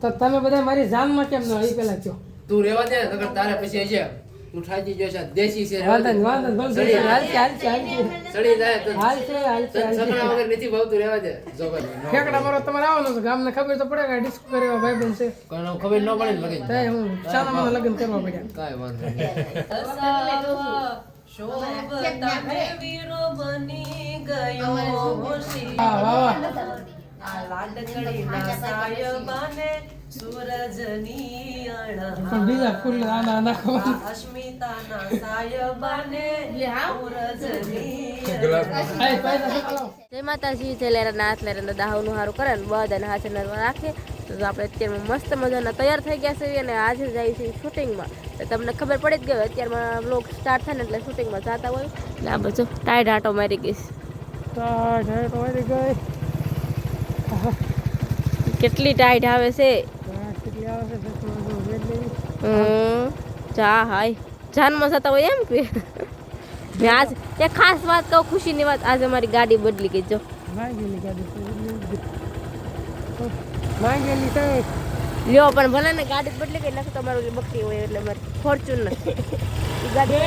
તો તમે બધા મારી જાનમાં કેમ ન પેલા છો તું રેવા દે નકર તારે પછી છે તું થાકી ગયો છે દેશી છે હાલ છે હાલ સડી જાય તો હાલ છે હાલ છે સકડા વગર નથી ભાવતું રેવા દે. જોગર ફેકડા મારો તમારે આવવાનું છે ગામને ખબર તો પડે કે ડિસ્કો કરવા ભાઈ બન છે. કોઈને ખબર ન પડે લગન. તે હું ચાલો મને લગન કરવા પડ્યા. કાય વાંધો નહીં. હોશી વાહ વાહ. પણ બીજા ફૂલ આના નાખવાનું આય પૈસા ચાલો જય માતાજી જય લેરા નાથ લેરા દાહવનું સારું કરે ને બધાને હાથે નરમાં રાખે તો આપણે અત્યારમાં મસ્ત મજાના તૈયાર થઈ ગયા છે અને આજે જાય છે શૂટિંગમાં તો તમને ખબર પડી જ ગઈ હોય, અત્યારમાં બ્લોગ સ્ટાર્ટ થાય ને એટલે શૂટિંગમાં જતા હોય એટલે આ બધું ટાઈટ આટો મારી ગઈશ ચાલ આટો મારી ગઈ કેટલી ટાઈટ આવે છે? જો હાય. જાનમાં જતા હોય એમ કે? મેં આજ એક ખાસ વાત કહું ખુશીની વાત આજે મારી ગાડી બદલી ગઈ જો. લ્યો પણ ભલે ને ગાડી બદલી ગઈ નથી તમારું બકરી હોય એટલે મારી ફોર્ચ્યુનર એ ગાડી.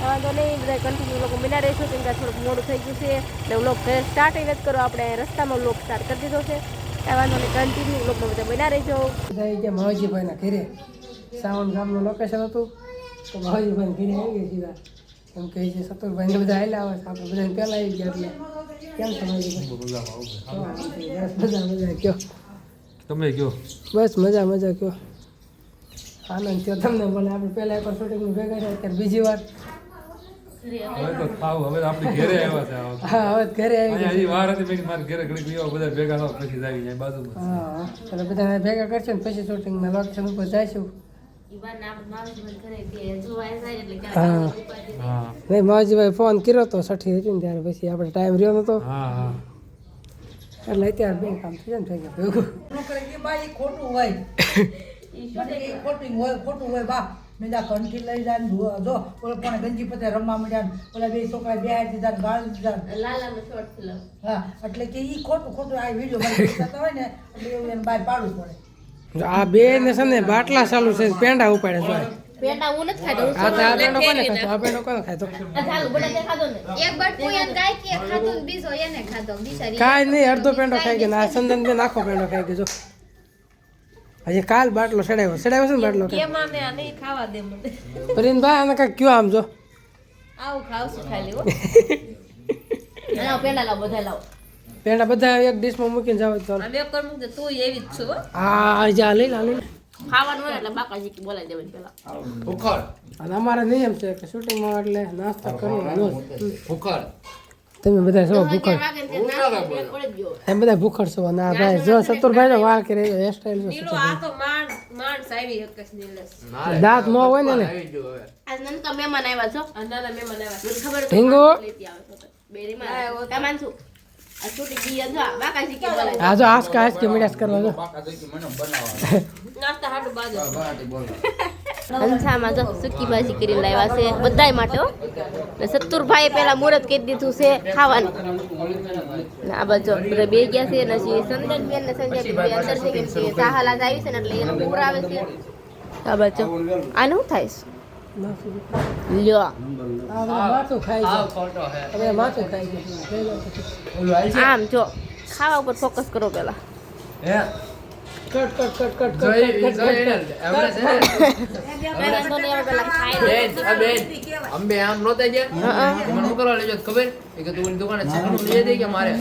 વાંધો નહીં બધા કન્ટિન્યુ લોકો બિના રહીશું કેમ કે થોડુંક મોડું થઈ ગયું છે. એટલે વ્લોગ સ્ટાર્ટ નથી કરો આપણે રસ્તામાં વ્લોગ સ્ટાર્ટ કરી દીધો છે. કાંઈ વાંધો નહીં કન્ટિન્યુ વ્લોગમાં બધા બિના રહીજો. બધા એ કે ઘેરે સાવન ગામનું લોકેશન હતું. તો માવજીભાઈ ઘરે આવી ગયા સીધા. એમ કહે છે સતુરભાઈ ને બધા આવેલા આવે છે આપણે બધાને પહેલાં આવી ગયા એટલે. કેમ છો બધા મજા મજા કયો. તમે કયો? બસ મજા મજા કયો. આનંદ થયો તમને બોલે આપણે પહેલાં એક શૂટિંગનું ભેગા થાય અત્યારે બીજી વાર. હવે તો થાવ હવે આપણે ઘરે આવ્યા છે હા હવે ઘરે આવી હજી વાર હતી મેં મારે ઘરે ઘડીક બીવા બધા ભેગા થાવ પછી આવી જાય બાજુમાં હા એટલે બધા ભેગા કરશે ને પછી શૂટિંગના લોકેશન ઉપર જઈશું. હા. હા. નહીં માવજીભાઈ ફોન કર્યો તો સઠી હતી ને ત્યારે પછી આપણે ટાઈમ રહ્યો નતો. હા હા. એટલે અત્યારે બે કામ થઈ જાય ને થઈ ભેગું. ખોટું હોય. ખોટું હોય ખોટું હોય બા મેં જા કંઠી લઈ જાય ને જો જો ઓલો પણ ગંજી પતે રમવા મળ્યા ઓલા બે છોકરા બે દીધા ને ગાળ દીધા હા એટલે કે એ ખોટું ખોટું આ વીડિયો હોય ને એટલે એવું એને બહાર પાડવું પડે. આ બે ને છે ને બાટલા ચાલુ છે પેંડા ઉપાડે છે. પેંડા હું નથી ખાતો આ આ પેંડો કોને ખાતો? આ પેંડો કોને ખાતો? ચાલુ બધા ખાધો ને. એક બટકું એને ગાય કે ખાધું બીજો એને ખાધો બિચારી કાંઈ નહીં અડધો પેંડો ખાઈ ગયો ને આ સંદન બે નાખો પેંડો ખાઈ ગયો જો. હજી કાલ બાટલો ચડાવ્યો. ચડાવ્યો છે ને બાટલો? કેમ આને આ નહીં ખાવા દે મને? પરીનભાઈ આને કાંઈક કયો આમ જો. આવું ખાવશું ખાલી હો. લાવ પેંડા લાવ બધા લાવ. પેંડા બધા એક ડીશમાં મૂકીને જાવ તો આ બે કર મૂક દે તું એવી જ છું હા. આ જા લઈ લા લઈ. ખાવાનું હોય એટલે બાકાજી કે બોલાવી દેવાની પેલા. ભૂખડ અને અમારે નિયમ છે કે શૂટિંગમાં એટલે નાસ્તો કરવો રોજ. ભૂખડ તમે બધા છો ભૂખડ ને તે એમ બધા ભૂખડ છો આ ભાઈ જો સતુરભાઈ નો વાળ કરે હેરસ્ટાઈલ જો નીલો આ તો માંડ માંડ સાવી હકસ નીલસ દાંત ન હોય ને એને? આવી ગયો હવે. આજ નનકા મહેમાન આવ્યા છો? આ ના મહેમાન આવ્યા મને ખબર ઢીંગો. લેતી આવે છો બેરી માં કામાન છું આ આસ કાસ કે મીડાસ કરવા જો. નાસ્તા હાટુ બાજુ. બરાબર જો સુકી ભાજી કરીને લાવ્યા છે, બધાય માટે ને સત્તુરભાઈ પેલા મુહૂર્ત કહી દીધું છે ખાવાનું. ને આ બાજુ બધા બે ગયા છે, ને સંદનબેન ને સંજયબેન અંદર છે, કેમ કે સાહાલાજ આવી છે ને એટલે એનો પૂર આવે છે. આ બાજુ આને શું થાય છે? બધા આમ જો, ખાવા ઉપર ફોકસ કરો પેલા cut cut cut cut cut છે ને? અંબે આમ નહોતા ગયા. મને કરવા લેજો ખબર? એ કે તું દુકાને છકડું લઈ દે કે મારે?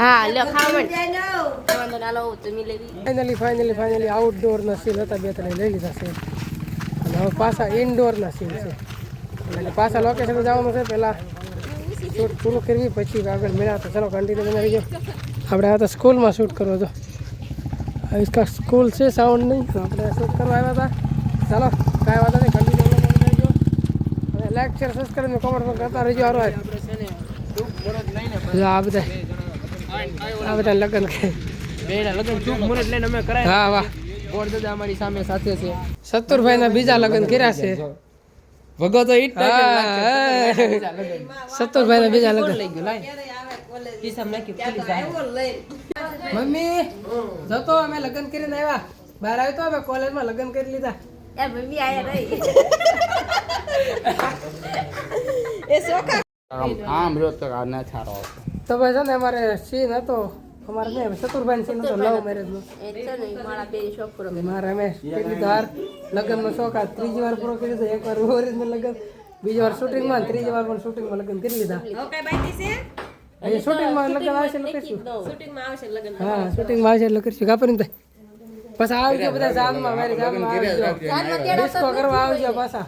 હા લ્યો ફાઇનલી ફાઇનલી ફાઇનલી આઉટડોરના સીન હતા બે ત્રણ લઈ લીધા છે અને હવે પાછા ઇન્ડોરના સીન છે. એટલે પાછા લોકેશન જવાનું છે પહેલાં શૂટ પૂરું કરવી પછી આગળ મેળા તો ચલો કન્ટિન્યુ બનાવી આપણે આ તો સ્કૂલમાં શૂટ કરવો જો. આ इसका સ્કૂલ છે સાઉન્ડ નહીં તો આપણે શૂટ કરવા આવ્યા હતા ચાલો કાંઈ વાંધો નહીં કન્ટિન્યુ બનાવી જો અને લાઈક શેર સબસ્ક્રાઈબ કોમેન્ટ કરતા રહેજો હારો હાર. જો આ બધા આ બધા લગ્ન કે બેના લગન ચૂક મુરત લઈને અમે કરાય હા વાહ ગોળ દાદા અમારી સામે સાથે છે સત્તુરભાઈ ના બીજા લગ્ન કર્યા છે ભગો તો ઈટ સત્તુરભાઈ ના બીજા લગ્ન લઈ ગયો લાય મમ્મી જતો અમે લગ્ન કરીને આવ્યા. બહાર આવ્યો તો અમે કોલેજમાં લગ્ન કરી લીધા. એ મમ્મી આયા રહી આમ રહ્યો તો આ ના સારો તો ભાઈ છે ને અમારે સીન હતો. અમારે ને ચતુરભાઈ સીન હતો લવ મેરેજ નો. એ ઈ મારા અમે કેટલી વાર લગ્ન નો શોખ આ ત્રીજી વાર પૂરો કરી દો એક વાર ઓરિજિનલ લગ્ન બીજી વાર શૂટિંગમાં ત્રીજી વાર પણ શૂટિંગમાં લગ્ન કરી લીધા. હવે શૂટિંગમાં લગ્ન આવશે એટલે કરીશું. હા શૂટિંગમાં આવશે એટલે કરશું. કાપરી ને પાછા આવજો બધા જાનમાં મારી જાનમાં આવજો. ડિસ્કો કરવા આવજો પાછા.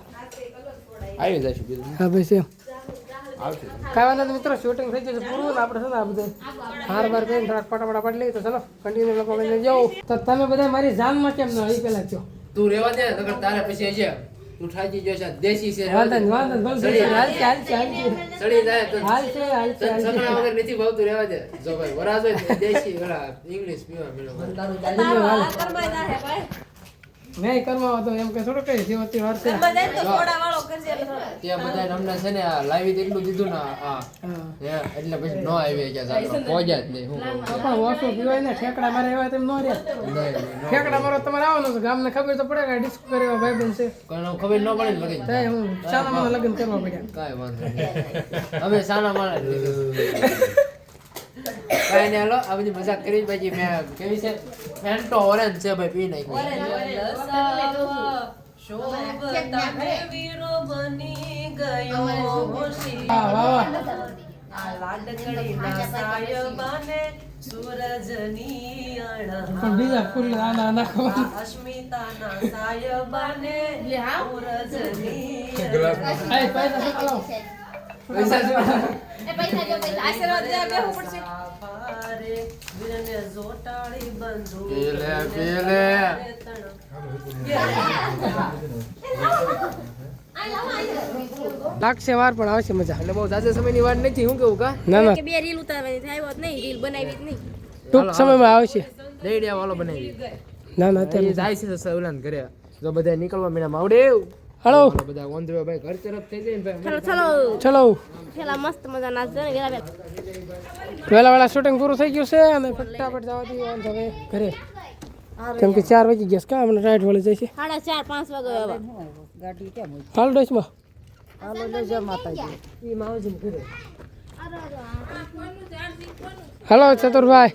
આવી જશું બીજું હા ભાઈ સેમ આવશે. ખાવાના તો મિત્રો શૂટિંગ થઈ જશે પૂરું ને આપણે છે ને આ બધું હાર બાર કરીને થોડાક ફટાફટ પાડી લઈએ તો ચલો કન્ટિન્યુ લોકો જવું તો તમે બધા મારી જાનમાં કેમ ન આવી પેલા કહો. તું રેવા દે નકર તારે પછી હશે તું ઠાકી દેશી છે. સડી હાલ છે હાલ છે સડી જાય તો હાલ છે હાલ છે હાલ વગર નથી ભાવતું રેવા દે. જો ભાઈ વરાજ હોય દેશી ઓલા ઇંગ્લિશ પીવા મેળો. મેં કરવા હતો એમ કે થોડો કઈ જેવતી વાર છે. ત્યાં બધા અમને છે ને આ લાવી તો એટલું દીધું ને હા. એટલે પછી નો આવી ગયા સાહેબ પહોંચ્યા જ નહીં હું પણ ઓછું પીવાય ને ઠેકડા મારે એવા તેમ ન નહીં, નહીં, નો. ઠેકડા મારો તમારે આવવાનું છે ગામને ખબર તો પડે કે ડિસ્ક કરે ભાઈ બન છે. કોઈને ખબર ન પડે ને લગન તો હું સાના મને લગ્ન કરવા પડ્યા. કાંઈ વાંધો નહીં. અમે સાના માણસ કાંઈ નહીં હાલો આ બધી મજાક કરી પછી મેં કેવી છે? ફેન્ટો ઓરેન્જ છે ભાઈ પી પણ બીજા ફૂલ ખબર આય પૈસા પૈસા જો પૈસા. આશીર્વાદ દેવા હું પડશે પીલે પીલે લાગશે વાર પણ આવશે મજા. એટલે બહુ જાજા સમયની વાત નથી હું કેવું કા? ના ના. કે બે રીલ ઉતારવાની થાય હોત નહીં રીલ બનાવી જ નહીં. ટૂંક સમયમાં આવશે. રેડિયા વાળો બનાવી. ના ના તે જાય છે સવલાન ઘરે. જો બધા નીકળવા મેડમ આવડે એવું. હલો. બધા ઓન ધ વે ભાઈ ઘર તરફ થઈ જાય ને ભાઈ ચલો ચલો. પેલા મસ્ત મજા નાચજો ને વેલા વેલા. વેલા શૂટિંગ પૂરું થઈ ગયું છે અને ફટાફટ જવા દઈએ આમ હવે ઘરે. કેમ કે ચાર વાગી ગયા છે. કા અમને રાઈટ વળી જાય છે? સાડા ચાર પાંચ વાગે હવે. હાલ ડોસમાં હાલો ચતુરભાઈ.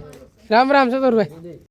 રામ રામ ચતુરભાઈ.